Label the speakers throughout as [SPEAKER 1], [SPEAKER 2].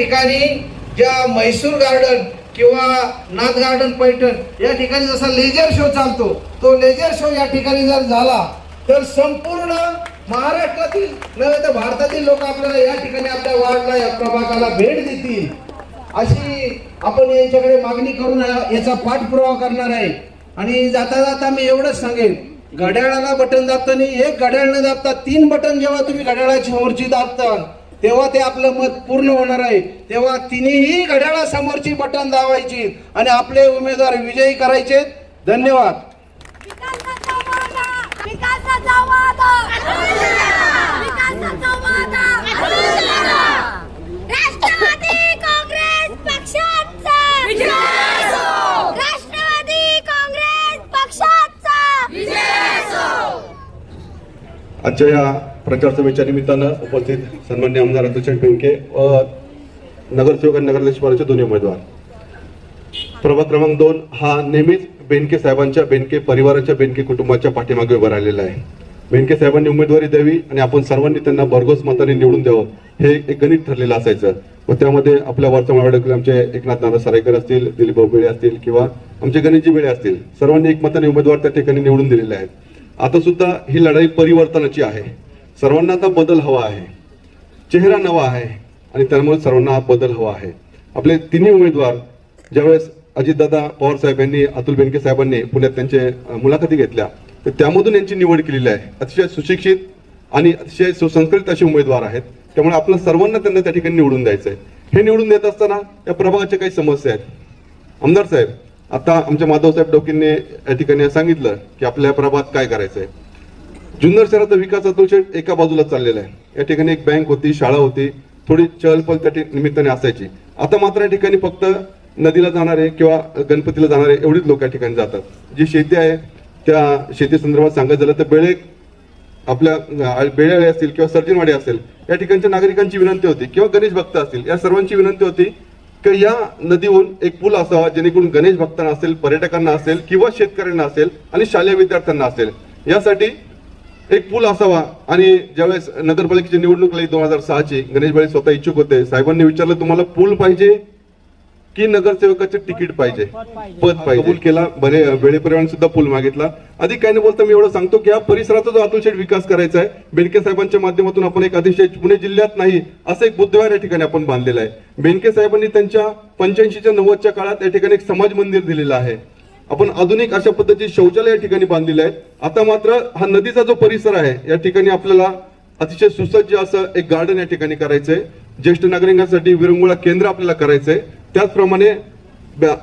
[SPEAKER 1] ठिकाणी ज्या म्हैसूर गार्डन किंवा नाथ गार्डन पैठण या ठिकाणी जसा लेजर शो चालतो तो लेजर शो या ठिकाणी जर झाला तर संपूर्ण महाराष्ट्रातील नव्हे तर भारतातील लोक आपल्याला या ठिकाणी आपल्या वार्डला या प्रभागाला भेट देतील. अशी आपण यांच्याकडे मागणी करून याचा पाठपुरावा करणार आहे. आणि जाता जाता मी एवढंच सांगेन घड्याळाला बटन दाबताना एक घड्याळ न दाबता तीन बटन जेव्हा तुम्ही घड्याळाची समोरची दाबता तेव्हा ते आपलं मत पूर्ण होणार आहे. तेव्हा तिन्ही घड्याळा समोरची बटन दाबायची आणि आपले उमेदवार विजयी करायचे. धन्यवाद.
[SPEAKER 2] आजच्या या प्रचार सभेच्या निमित्तानं उपस्थित सन्मान्य आमदार अतुल बेंके व नगरसेवक आणि नगराध्यक्षपदाचे दोन्ही उमेदवार. प्रभाग क्रमांक दोन हा नेहमीच बेनके साहेबांच्या बेनके परिवाराच्या बेनके कुटुंबाच्या पाठीमागे उभा राहिलेला आहे. बेनके साहेबांनी उमेदवारी द्यावी आणि आपण सर्वांनी त्यांना भरघोस मताने निवडून द्यावं हे एक गणित ठरलेलं असायचं. व त्यामध्ये आपल्या वरचा आमचे एकनाथ नाना सरायकर असतील दिलीप भाऊ असतील किंवा आमचे गणेशजी बेळे असतील सर्वांनी एकमताने उमेदवार त्या ठिकाणी निवडून दिलेले आहेत. आता सुद्धा ही लढाई परिवर्तनाची आहे. सर्वांना आता बदल हवा आहे. चेहरा नवा आहे आणि त्यामुळे सर्वांना हा बदल हवा आहे. आपले तिन्ही उमेदवार ज्यावेळेस अजितदादा पवार साहेब यांनी अतुल बेनके साहेबांनी पुण्यात त्यांचे मुलाखती घेतल्या तर त्यामधून यांची निवड केलेली आहे. अतिशय सुशिक्षित आणि अतिशय सुसंस्कृत असे उमेदवार आहेत. त्यामुळे आपल्या सर्वांना त्यांना त्या ठिकाणी निवडून द्यायचं आहे हे निवडून देत असताना या प्रभागाच्या काही समस्या आहेत. आमदार साहेब आता आमच्या माधव साहेब डोकींनी या ठिकाणी सांगितलं की आपल्या प्रभागात काय करायचं आहे जुन्नर शहराचा विकास दोष एका बाजूला चाललेला आहे. या ठिकाणी एक बँक होती शाळा होती थोडी चहलपहल त्या निमित्ताने असायची. आता मात्र या ठिकाणी फक्त नदीला जाणारे किंवा गणपतीला जाणारे एवढीच लोक या ठिकाणी जातात. जी शेती आहे त्या शेती संदर्भात सांगायचं झालं तर बेळे आपल्या अ, असतील किंवा सर्जनवाडी असेल या ठिकाणच्या नागरिकांची विनंती होती किंवा गणेश भक्त असतील या सर्वांची विनंती होती की या नदीहून एक पूल असावा जेणेकरून गणेश भक्तांना असेल पर्यटकांना असेल किंवा शेतकऱ्यांना असेल आणि शालेय विद्यार्थ्यांना असेल. यासाठी एक पूल असावा आणि ज्यावेळेस नगरपालिकेची निवडणूक लागली दोन हजार सहाची गणेश बाळे स्वतः इच्छुक होते. साहेबांनी विचारलं तुम्हाला पूल पाहिजे की नगरसेवकाचे तिकीट पाहिजे? पद पाहिजे. कबूल केला. बरे वेळेपर्यंत सुद्धा पूल मागितला. अधिक काही न बोलता मी एवढं सांगतो की या परिसराचा जो अतुल शेठ विकास करायचा आहे बेनके साहेबांच्या माध्यमातून आपण एक अतिशय पुणे जिल्ह्यात नाही असं एक बुद्धवार या ठिकाणी आपण बांधलेलं आहे. बेनके साहेबांनी त्यांच्या पंच्याऐंशीच्या नव्वदच्या काळात या ठिकाणी एक समाज मंदिर दिलेलं आहे. आपण आधुनिक अशा पद्धतीचे शौचालय या ठिकाणी बांधलेले आहेत आता मात्र हा नदीचा जो परिसर आहे या ठिकाणी आपल्याला अतिशय सुसज्ज असं एक गार्डन या ठिकाणी करायचंय. ज्येष्ठ नागरिकांसाठी विरंगुळा केंद्र आपल्याला करायचंय. त्याचप्रमाणे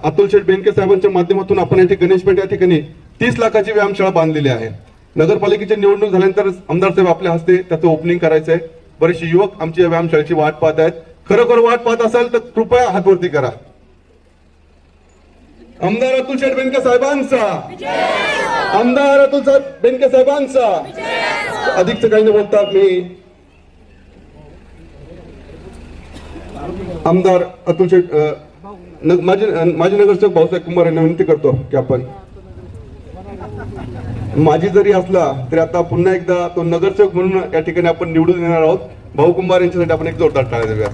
[SPEAKER 2] अतुल शेठ बेनके साहेबांच्या माध्यमातून आपण या ठिकाणी गणेशपेठ या ठिकाणी तीस लाखाची व्यायामशाळा बांधलेली आहे. नगरपालिकेची निवडणूक झाल्यानंतर आमदार साहेब आपल्या हस्ते त्याचं ओपनिंग करायचंय. बरेचसे युवक आमची या व्यायामशाळेची वाट पाहत आहेत. खरोखर वाट पाहत असाल तर कृपया हातवरती करा. आमदार अतुल शेठ बेनके साहेबांचा. आमदार अतुल बेनके साहेबांचा. अधिकच काही न बोलता मी आमदार अतुल शेठ माझे माजी माजी नगरसेवक भाऊसाहेब कुमार यांना विनंती करतो की आपण माझी जरी असला तरी आता पुन्हा एकदा तो नगरसेवक म्हणून या ठिकाणी आपण निवडून येणार आहोत. भाऊ कुंभार यांच्यासाठी आपण एक जोरदार टाळ्या देऊया